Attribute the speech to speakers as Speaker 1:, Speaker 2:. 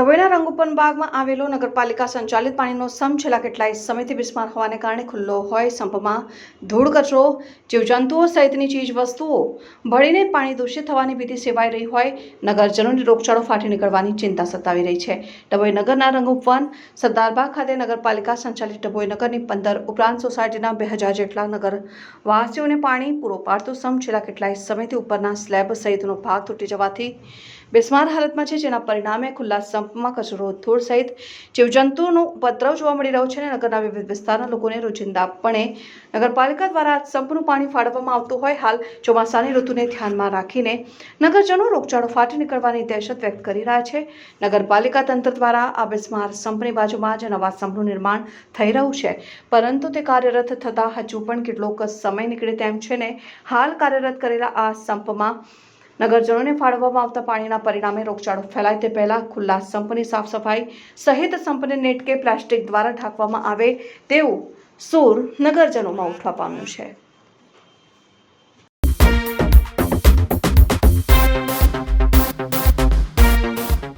Speaker 1: રંગોપન બાગમાં આવેલો નગરપાલિકા સંચાલિત પાણીનો સમ છેલ્લા કેટલાય સમયથી બિસ્માર હોવાને કારણે ખુલ્લો હોય સંપમાં ધૂળ કચરો, જીવજંતુઓ સહિતની ચીજ વસ્તુઓ ભળીને પાણી દૂષિત થવાની ભીતિ સેવાઈ રહી હોય, નગરજનોની રોગચાળો ફાટી નીકળવાની ચિંતા સતાવી રહી છે. ડભોઈ નગરના રંગોપવન સરદારબાગ ખાતે નગરપાલિકા સંચાલિત ડભોઈ નગરની પંદર ઉપરાંત સોસાયટીના બે હજાર જેટલા નગરવાસીઓને પાણી પૂરો પાડતું સમ છેલ્લા કેટલાય સમયથી ઉપરના સ્લેબ સહિતનો ભાગ તૂટી જવાથી બિસ્માર હાલતમાં છે, જેના પરિણામે ખુલ્લા સંપમાં કચરો ધૂળ સહિત જીવજંતુઓનો ઉપદ્રવ જોવા મળી રહ્યો છે અને નગરના વિવિધ વિસ્તારના લોકોને રોજિંદાપણે નગરપાલિકા દ્વારા સંપનું પાણી ફાળવવામાં આવતું હોય, હાલ ચોમાસાની ઋતુને ધ્યાનમાં રાખીને નગરજનો રોગચાળો ફાટી નીકળવાની દહેશત વ્યક્ત કરી રહ્યા છે. નગરપાલિકા તંત્ર દ્વારા આ બિસ્માર સંપની બાજુમાં જ નવા સંપનું નિર્માણ થઈ રહ્યું છે, પરંતુ તે કાર્યરત થતાં હજુ પણ કેટલોક સમય નીકળે તેમ છે ને, હાલ કાર્યરત કરેલા આ સંપમાં નગરજનોને ફાળવવામાં આવતા પાણીના પરિણામે રોગચાળો ફેલાય તે પહેલા ખુલ્લા સંપની સાફ સફાઈ સહિત સંપને નેટ કે પ્લાસ્ટિક દ્વારા ઢાંકવામાં આવે તેવું સૂર નગરજનોમાં ઉઠવા પામ્યું છે.